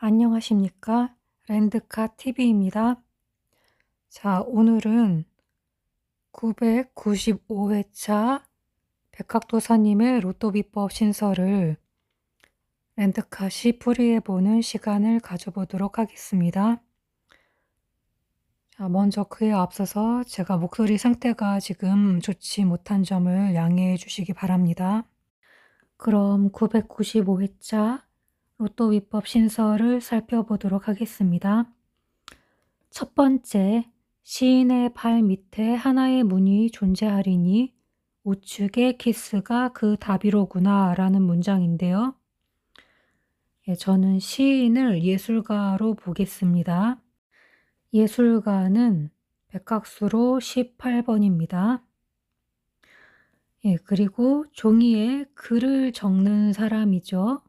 안녕하십니까? 랜드카 TV입니다. 자, 오늘은 995회차 백학도사님의 로또 비법 신설을 랜드카시 풀이해보는 시간을 가져보도록 하겠습니다. 자, 먼저 그에 앞서서 제가 목소리 상태가 지금 좋지 못한 점을 양해해 주시기 바랍니다. 그럼 995회차 로또 위법 신설을 살펴보도록 하겠습니다. 첫 번째, 시인의 발 밑에 하나의 문이 존재하리니 우측의 키스가 그 답이로구나 라는 문장인데요. 예, 저는 시인을 예술가로 보겠습니다. 예술가는 백학수로 18번입니다. 예, 그리고 종이에 글을 적는 사람이죠.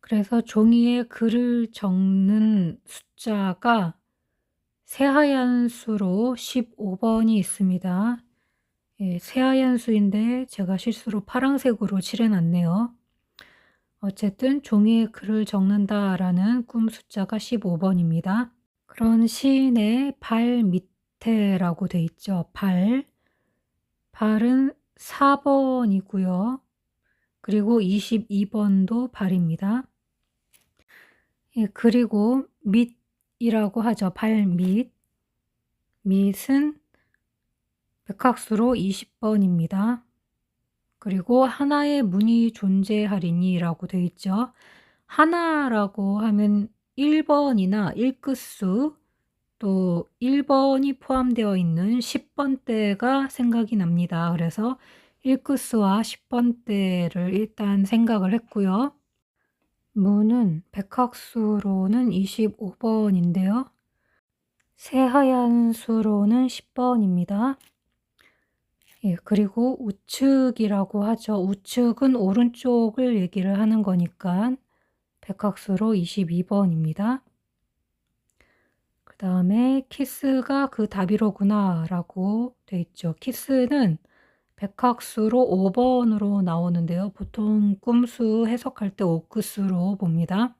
그래서 종이에 글을 적는 숫자가 새하얀 수로 15번이 있습니다. 예, 새하얀 수인데 제가 실수로 파랑색으로 칠해놨네요. 어쨌든 종이에 글을 적는다라는 꿈 숫자가 15번입니다. 그런 시인의 발 밑에라고 돼 있죠. 발. 발은 4번이고요. 그리고 22번도 발입니다. 예, 그리고 밑이라고 하죠. 발 밑. 밑은 백학수로 20번입니다. 그리고 하나의 문이 존재하리니 라고 되어 있죠. 하나라고 하면 1번이나 1끝수 또 1번이 포함되어 있는 10번대가 생각이 납니다. 그래서 1끝수와 10번대를 일단 생각을 했고요. 문은 백학수로는 25번인데요. 새하얀 수로는 10번입니다. 예, 그리고 우측이라고 하죠. 우측은 오른쪽을 얘기를 하는 거니까 백학수로 22번입니다. 그 다음에 키스가 그 답이로구나 라고 돼 있죠. 키스는 백학수로 5번으로 나오는데요. 보통 꿈수 해석할 때 오크수로 봅니다.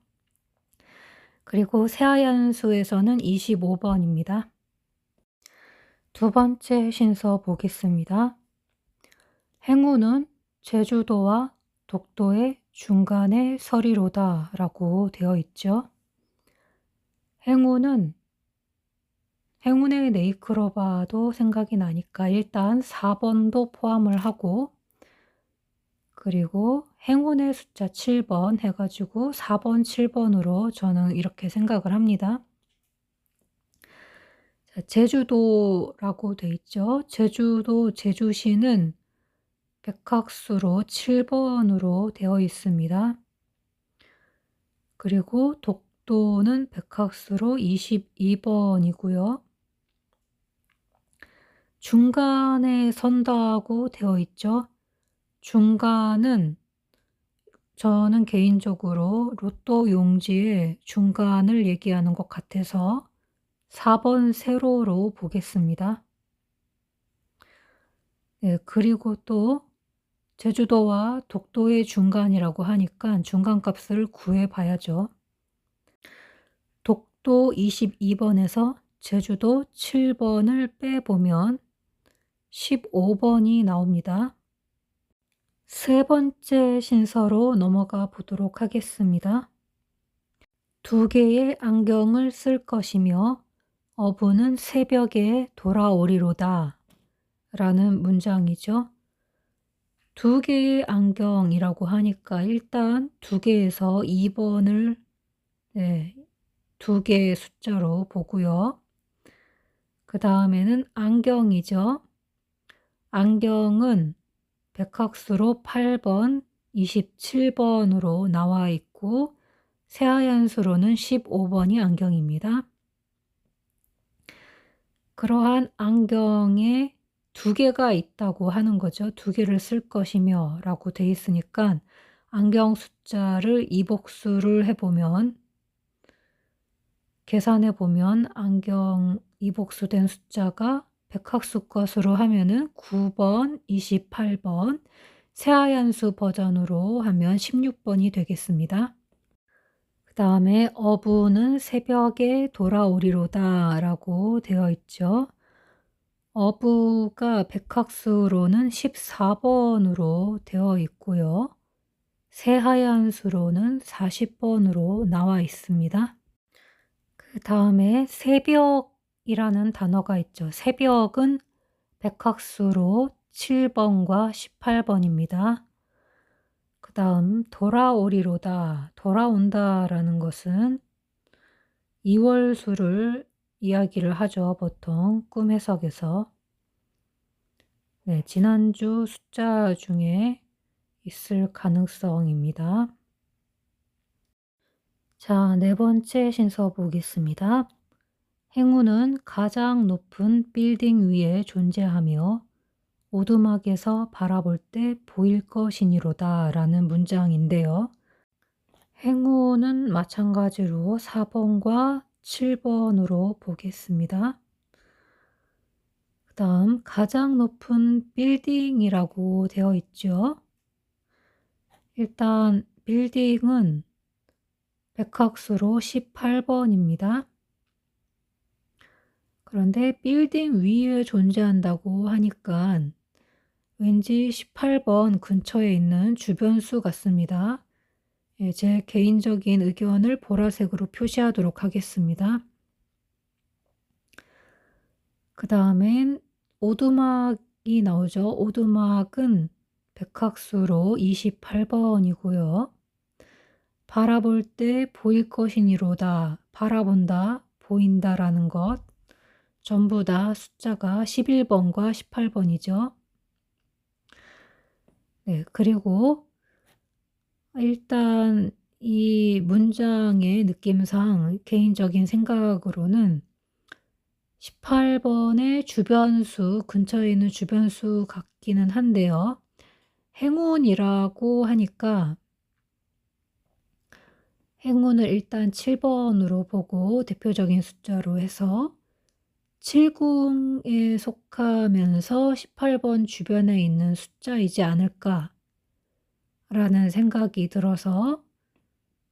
그리고 새하얀 수에서는 25번입니다. 두 번째 신서 보겠습니다. 행운은 제주도와 독도의 중간에 서리로다 라고 되어 있죠. 행운은 행운의 네이크로바도 생각이 나니까 일단 4번도 포함을 하고 그리고 행운의 숫자 7번 해가지고 4번, 7번으로 저는 이렇게 생각을 합니다. 자, 제주도라고 돼 있죠. 제주도, 제주시는 백학수로 7번으로 되어 있습니다. 그리고 독도는 백학수로 22번이고요. 중간에 선다고 되어 있죠. 중간은 저는 개인적으로 로또 용지의 중간을 얘기하는 것 같아서 4번 세로로 보겠습니다. 네, 그리고 또 제주도와 독도의 중간이라고 하니까 중간값을 구해 봐야죠. 독도 22번에서 제주도 7번을 빼보면 15번이 나옵니다. 세 번째 신서로 넘어가 보도록 하겠습니다. 두 개의 안경을 쓸 것이며 어부는 새벽에 돌아오리로다 라는 문장이죠. 두 개의 안경이라고 하니까 일단 두 개에서 2번을 네, 두 개의 숫자로 보고요. 그 다음에는 안경이죠. 안경은 백학수로 8번, 27번으로 나와 있고 새하얀 수로는 15번이 안경입니다. 그러한 안경에 두 개가 있다고 하는 거죠. 두 개를 쓸 것이며 라고 돼 있으니까 안경 숫자를 이복수를 해보면 계산해 보면 안경 이복수된 숫자가 백학수 것으로 하면은 9번, 28번, 새하얀 수 버전으로 하면 16번이 되겠습니다. 그 다음에 어부는 새벽에 돌아오리로다 라고 되어 있죠. 어부가 백학수로는 14번으로 되어 있고요. 새하얀 수로는 40번으로 나와 있습니다. 그 다음에 새벽 이라는 단어가 있죠. 새벽은 백학수로 7번과 18번입니다. 그 다음 돌아오리로다. 돌아온다라는 것은 2월수를 이야기를 하죠. 보통 꿈 해석에서. 네, 지난주 숫자 중에 있을 가능성입니다. 자, 네 번째 신서 보겠습니다. 행운은 가장 높은 빌딩 위에 존재하며 오두막에서 바라볼 때 보일 것이니로다 라는 문장인데요. 행운은 마찬가지로 4번과 7번으로 보겠습니다. 그 다음 가장 높은 빌딩이라고 되어 있죠. 일단 빌딩은 백학수로 18번입니다. 그런데 빌딩 위에 존재한다고 하니까 왠지 18번 근처에 있는 주변수 같습니다. 예, 제 개인적인 의견을 보라색으로 표시하도록 하겠습니다. 그 다음엔 오두막이 나오죠. 오두막은 백학수로 28번이고요. 바라볼 때 보일 것이니로다. 바라본다, 보인다라는 것. 전부 다 숫자가 11번과 18번이죠. 네, 그리고 일단 이 문장의 느낌상 개인적인 생각으로는 18번의 주변수 근처에 있는 주변수 같기는 한데요. 행운이라고 하니까 행운을 일단 7번으로 보고 대표적인 숫자로 해서 7궁에 속하면서 18번 주변에 있는 숫자이지 않을까 라는 생각이 들어서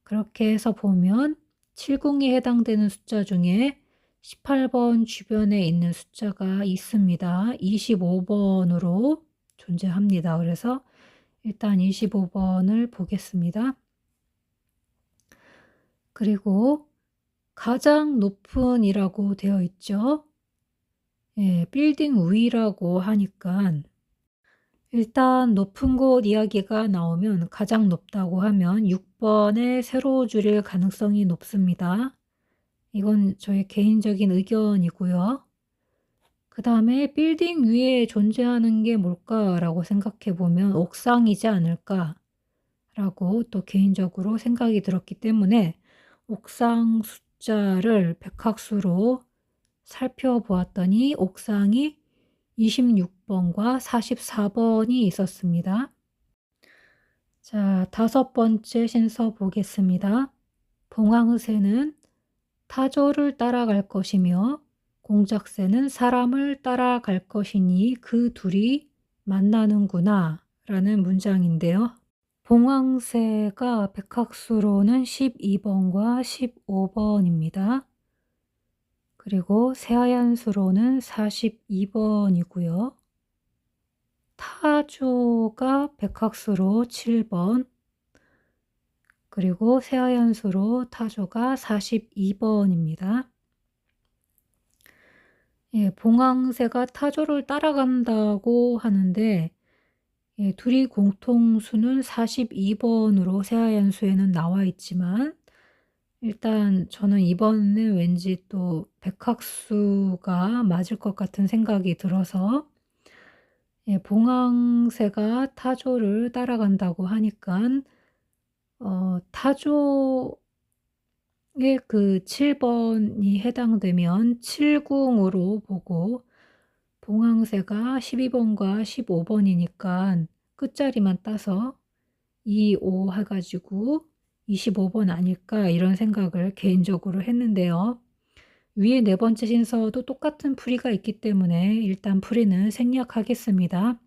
그렇게 해서 보면 7궁에 해당되는 숫자 중에 18번 주변에 있는 숫자가 있습니다. 25번으로 존재합니다. 그래서 일단 25번을 보겠습니다. 그리고 가장 높은이라고 되어 있죠. 예, 빌딩 위라고 하니까 일단 높은 곳 이야기가 나오면 가장 높다고 하면 6번에 세로 줄일 가능성이 높습니다. 이건 저의 개인적인 의견이고요. 그 다음에 빌딩 위에 존재하는 게 뭘까라고 생각해 보면 옥상이지 않을까라고 또 개인적으로 생각이 들었기 때문에 옥상 숫자를 백학수로 살펴보았더니 옥상이 26번과 44번이 있었습니다. 자, 다섯 번째 신서 보겠습니다. 봉황새는 타조를 따라갈 것이며 공작새는 사람을 따라갈 것이니 그 둘이 만나는구나 라는 문장인데요. 봉황새가 백학수로는 12번과 15번입니다. 그리고 새하얀 수로는 42번이고요. 타조가 백학수로 7번, 그리고 새하얀 수로 타조가 42번입니다. 예, 봉황새가 타조를 따라간다고 하는데 예, 둘이 공통수는 42번으로 새하얀 수에는 나와 있지만 일단 저는 이번에 왠지 또 백학수가 맞을 것 같은 생각이 들어서 예, 봉황새가 타조를 따라간다고 하니까 어, 타조의 그 7번이 해당되면 7궁으로 보고 봉황새가 12번과 15번이니까 끝자리만 따서 2, 5 해가지고 25번 아닐까 이런 생각을 개인적으로 했는데요. 위에 네 번째 신서도 똑같은 풀이가 있기 때문에 일단 풀이는 생략하겠습니다.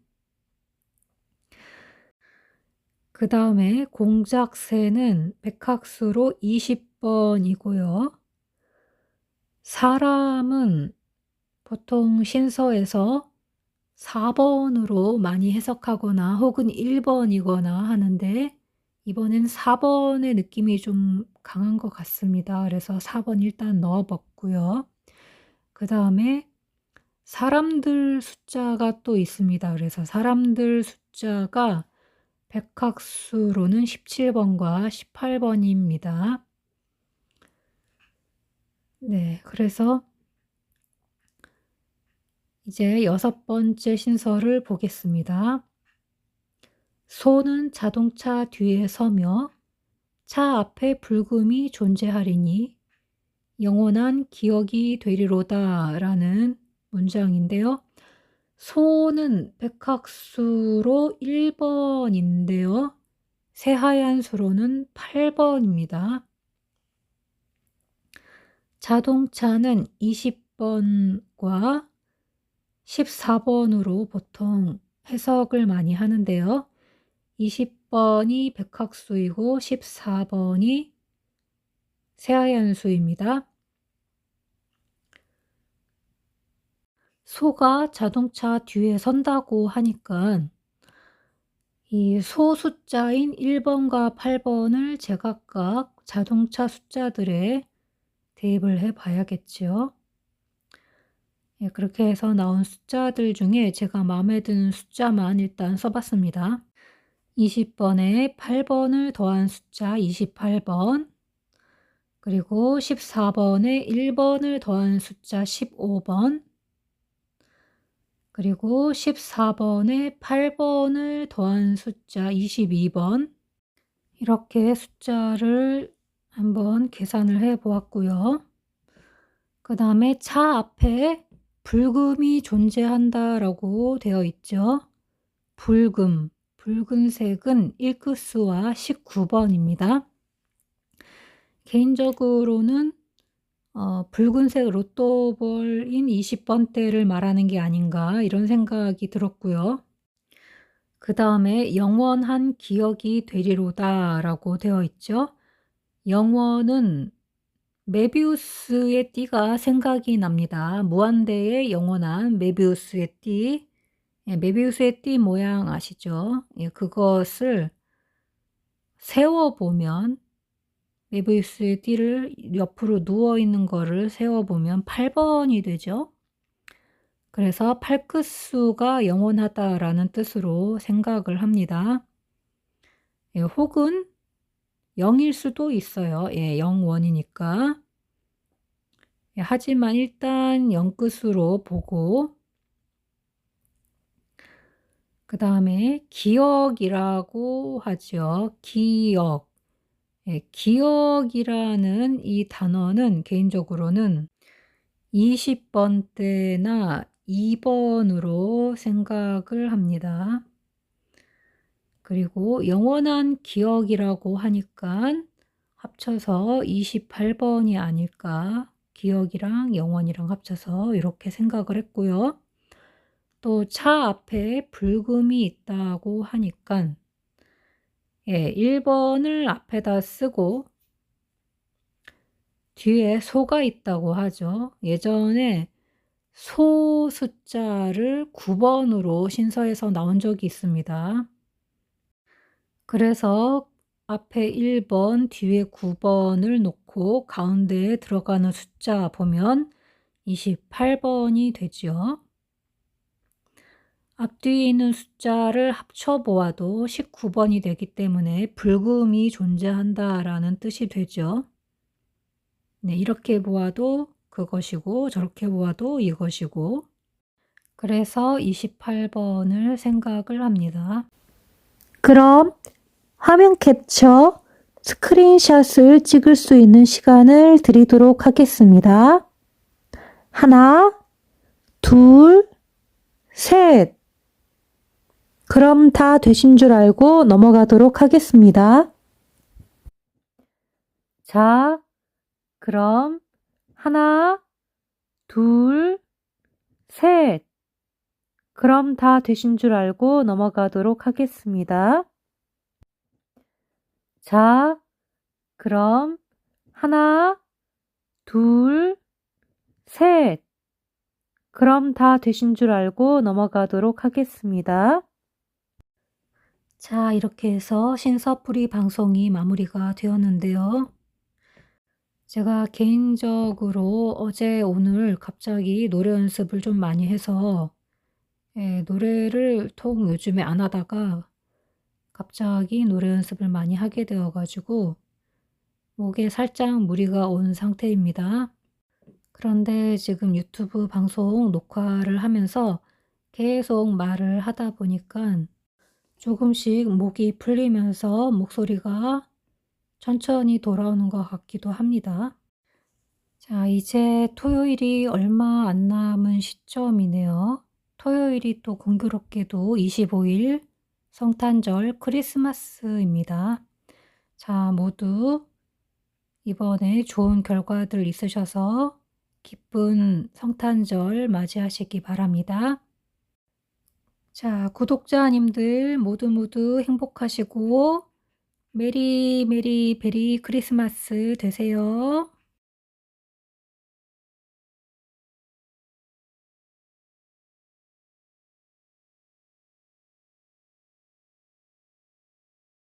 그 다음에 공작새는 백학수로 20번이고요. 사람은 보통 신서에서 4번으로 많이 해석하거나 혹은 1번이거나 하는데 이번엔 4번의 느낌이 좀 강한 것 같습니다. 그래서 4번 일단 넣어봤고요. 그 다음에 사람들 숫자가 또 있습니다. 그래서 사람들 숫자가 백학수로는 17번과 18번입니다. 네, 그래서 이제 여섯 번째 신설을 보겠습니다. 소는 자동차 뒤에 서며 차 앞에 불금이 존재하리니 영원한 기억이 되리로다 라는 문장인데요. 소는 백학수로 1번인데요. 새하얀 수로는 8번입니다. 자동차는 20번과 14번으로 보통 해석을 많이 하는데요. 20번이 백학수이고 14번이 새하얀 수입니다. 소가 자동차 뒤에 선다고 하니까 이 소 숫자인 1번과 8번을 제각각 자동차 숫자들에 대입을 해 봐야겠죠. 예, 그렇게 해서 나온 숫자들 중에 제가 마음에 드는 숫자만 일단 써봤습니다. 20번에 8번을 더한 숫자 28번, 그리고 14번에 1번을 더한 숫자 15번, 그리고 14번에 8번을 더한 숫자 22번, 이렇게 숫자를 한번 계산을 해 보았고요. 그 다음에 차 앞에 불금이 존재한다라고 되어 있죠. 불금, 붉은색은 1급수와 19번입니다. 개인적으로는 어, 붉은색 로또볼인 20번대를 말하는 게 아닌가 이런 생각이 들었고요. 그 다음에 영원한 기억이 되리로다 라고 되어 있죠. 영원은 메비우스의 띠가 생각이 납니다. 무한대의 영원한 메비우스의 띠. 예, 메비우스의 띠 모양 아시죠? 예, 그것을 세워보면 메비우스의 띠를 옆으로 누워있는 거를 세워보면 8번이 되죠. 그래서 팔끝수가 영원하다라는 뜻으로 생각을 합니다. 예, 혹은 0일 수도 있어요. 예, 0원이니까. 예, 하지만 일단 0끝으로 보고 그 다음에 기억이라고 하죠. 기억. 예, 기억이라는 이 단어는 개인적으로는 20번 때나 2번으로 생각을 합니다. 그리고 영원한 기억이라고 하니까 합쳐서 28번이 아닐까. 기억이랑 영원이랑 합쳐서 이렇게 생각을 했고요. 또 차 앞에 불금이 있다고 하니까 예, 1번을 앞에다 쓰고 뒤에 소가 있다고 하죠. 예전에 소 숫자를 9번으로 신서에서 나온 적이 있습니다. 그래서 앞에 1번, 뒤에 9번을 놓고 가운데에 들어가는 숫자 보면 28번이 되죠. 앞뒤에 있는 숫자를 합쳐보아도 19번이 되기 때문에 불금이 존재한다라는 뜻이 되죠. 네, 이렇게 보아도 그것이고 저렇게 보아도 이것이고 그래서 28번을 생각을 합니다. 그럼 화면 캡처 스크린샷을 찍을 수 있는 시간을 드리도록 하겠습니다. 하나, 둘, 셋. 그럼 다 되신 줄 알고 넘어가도록 하겠습니다. 자, 그럼 하나, 둘, 셋. 그럼 다 되신 줄 알고 넘어가도록 하겠습니다. 자, 그럼 하나, 둘, 셋. 그럼 다 되신 줄 알고 넘어가도록 하겠습니다. 자, 이렇게 해서 신서풀이 방송이 마무리가 되었는데요. 제가 개인적으로 어제 오늘 갑자기 노래 연습을 좀 많이 해서 예, 노래를 통 요즘에 안 하다가 갑자기 노래 연습을 많이 하게 되어 가지고 목에 살짝 무리가 온 상태입니다. 그런데 지금 유튜브 방송 녹화를 하면서 계속 말을 하다 보니까 조금씩 목이 풀리면서 목소리가 천천히 돌아오는 것 같기도 합니다. 자, 이제 토요일이 얼마 안 남은 시점이네요. 토요일이 또 공교롭게도 25일 성탄절 크리스마스입니다. 자, 모두 이번에 좋은 결과들 있으셔서 기쁜 성탄절 맞이하시기 바랍니다. 자, 구독자님들 모두 모두 행복하시고 메리 메리 베리 크리스마스 되세요.